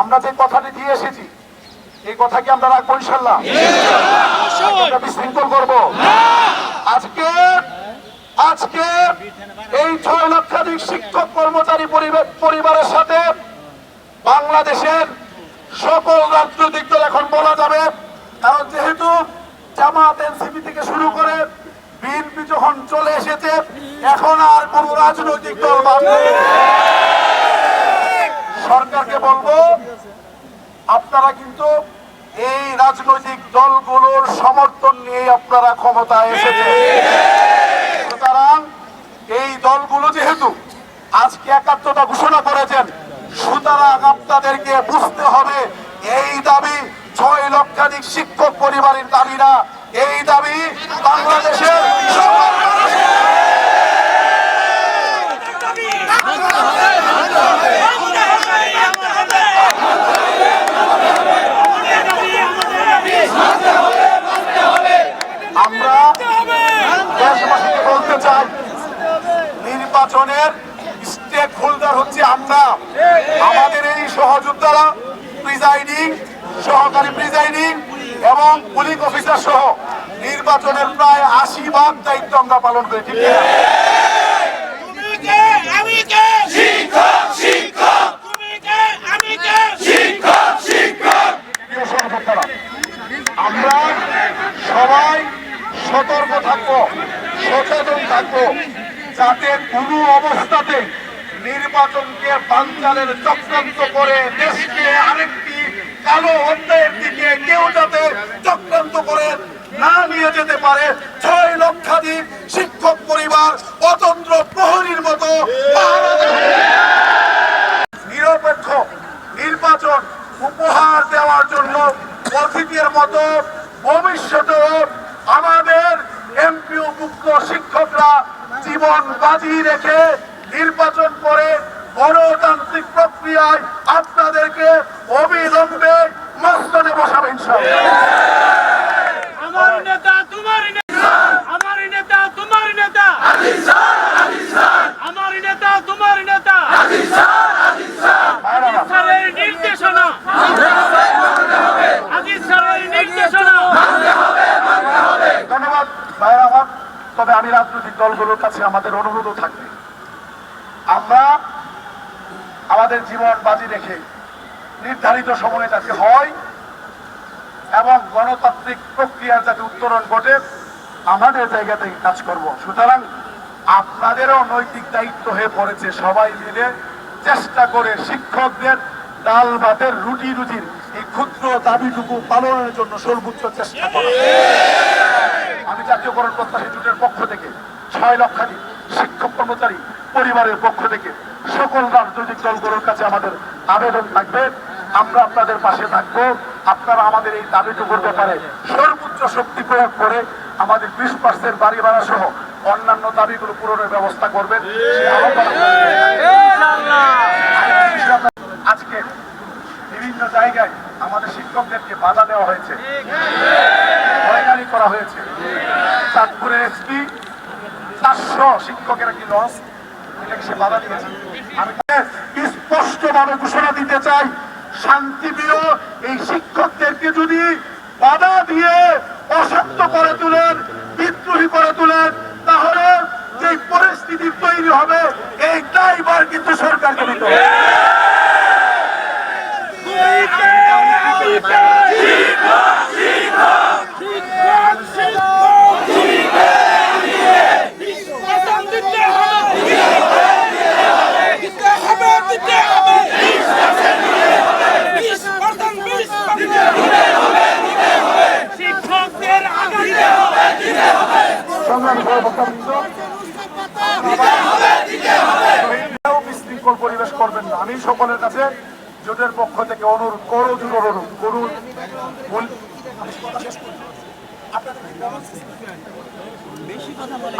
আমরা যে কথাটি দিয়ে এসেছি, এই কথা কি আমরা রাখব ইনশাল্লাহ বিশৃঙ্খল করব। আজকে আজকে এই ছয় লক্ষাধিক শিক্ষক, কর্মচারী পরিবার- পরিবারের সাথে বাংলাদেশের সকল রাজনৈতিক দল এখন বলা যাবে। কারণ যেহেতু জামাত এনসিপি থেকে শুরু করে বিএনপি যখন চলে এসেছে, এখন আর কোন রাজনৈতিক দল নেই। সরকারকে বলব, আপনারা কিন্তু এই রাজনৈতিক দলগুলোর সমর্থন নিয়ে আপনারা ক্ষমতায় এসেছে সুতরাং এই দলগুলো যেহেতু আজকে একাত্মতা ঘোষণা করেছেন, সুতরাং আপনাদেরকে বুঝতে হবে, এই দাবি ছয় লক্ষাধিক শিক্ষক পরিবারের দাবি না এই দাবি বাংলাদেশের সকল মানুষের আমরা দেশবাসীকে বলতে চাই নির্বাচনের স্টেক হোল্ডার হচ্ছে আমরা। আমাদের এই সহযোদ্ধারা প্রিজাইডিং সহকারী প্রিজাইডিং এবং পুলিশ অফিসার সহ নির্বাচনের প্রায় আশি ভাগ দায়িত্ব আমরা পালন করি ঠিক আছে তুমি কে আমি কে শিক্ষক শিক্ষক তুমি কে আমি কে শিক্ষক শিক্ষক প্রিয় সহযোদ্ধারা আমরা সবাই সতর্ক থাকব সচেতন থাকব যাতে কোনো অবস্থাতে নির্বাচনকে বাঞ্চালের চক্রান্ত করে দেশকে আরেকটি কালো অধ্যায়ের দিকে কেউ যাতে চক্রান্ত করে না নিয়ে যেতে পারে, ছয় লক্ষাধিক শিক্ষক পরিবার অতন্ত্র প্রহরীর মতো নিরপেক্ষ নির্বাচন উপহার দেওয়ার জন্য অতীতের মতো ভবিষ্যতেও আমাদের এমপিও মুক্ত শিক্ষকরা জীবন বাজি রেখে নির্বাচন করে গণতান্ত্রিক প্রক্রিয়ায় আপনাদেরকে অবিলম্বে মস্তনে বসাবেন ইনশাআল্লাহ আমার নেতা তোমার নেতা আমার নেতা তোমার নেতা আমার নেতা তোমার নেতা ভাইরা আমার, স্যারের নির্দেশনা আজিজ স্যারের নির্দেশনা ধন্যবাদ ভাইরা আমার তবে আমি রাজনৈতিক দলগুলোর কাছে আমাদের অনুরোধও থাকবে। আমরা আমাদের জীবন বাজি রেখে নির্ধারিত সময়ে যাতে হয় এবং গণতান্ত্রিক প্রক্রিয়ার যাতে উত্তরণ ঘটে, আমাদের জায়গা থেকে কাজ করব। সুতরাং আপনাদেরও নৈতিক দায়িত্ব হয়ে পড়েছে সবাই মিলে চেষ্টা করে শিক্ষকদের ডাল ভাতের রুটি রুটির এই ক্ষুদ্র দাবিটুকু পালনের জন্য সর্বোচ্চ চেষ্টা করা। আমি জাতীয়করণ প্রত্যাশী জোটের পক্ষ থেকে ছয় লক্ষাধিক শিক্ষক কর্মচারী পরিবারের পক্ষ থেকে সকল রাজনৈতিক দলগুলোর কাছে আমাদের আবেদন থাকবে। আমরা আপনাদের পাশে থাকব। আপনারা আমাদের এই দাবিটুকুর ব্যাপারে সর্বোচ্চ শক্তি প্রয়োগ করে আমাদের বিশ পার্সেন্ট বাড়ি ভাড়া সহ অন্যান্য দাবিগুলো পূরণের ব্যবস্থা করবেন। আজকে বিভিন্ন জায়গায় আমাদের শিক্ষকদেরকে বাধা দেওয়া হয়েছে। করা হয়েছে। চাঁদপুরের এসপি চারশো শিক্ষকের একটি লস সে বাধা দিয়েছে? আমি স্পষ্ট ভাবে ঘোষণা দিতে চাই, শান্তিপ্রিয়, এই শিক্ষকদেরকে যদি বাধা দিয়ে অশান্ত করে তুলেন, বিদ্রোহী করে তুলেন, তাহলে যে পরিস্থিতি তৈরি হবে এই দায়ভার কিন্তু সরকারকে নিতে হবে শিক্ষকদের আগামী সংগ্রামী সহযোগিতা কেউ বিশৃঙ্খল পরিবেশ করবেন না। আমি সকলের কাছে জোটের পক্ষ থেকে অনুরোধ করজোর অনুরোধ করুন।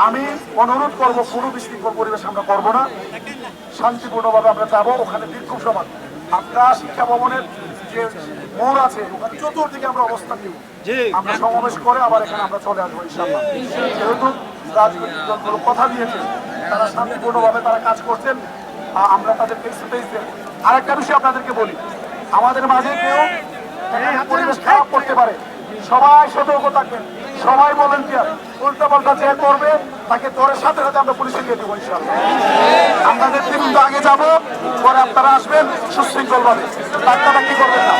আমি অনুরোধ করব, কোনো বিশৃঙ্খল পরিবেশ আমরা করব না। শান্তিপূর্ণভাবে আমরা যাব, ওখানে বিক্ষোভ সভা আপনারা শিক্ষা ভবনের আছে ওখানে চতুর্দিকে আমরা অবস্থান নিব। আমরা সমাবেশ করে আবার এখানে আমরা চলে আসব ইনশাল্লাহ যেহেতু রাজনৈতিক দলগুলো কথা দিয়েছে তারা শান্তিপূর্ণভাবে তারা কাজ করছেন আমরা দেব আরেকটা বিষয় আপনাদেরকে বলি। আমাদের মাঝে কেউ পরিবেশ খারাপ করতে পারে। সবাই সতর্ক থাকবেন সবাই ভলেন্টিয়ার উল্টা পাল্টা যে করবে তাকে তোরের সাথে সাথে আমরা পুলিশে দিয়ে দেবো আমরা তিনটা আগে যাব, পরে আপনারা আসবেন সুশৃঙ্খলভাবে ডাক্তাররা কি করবেন না?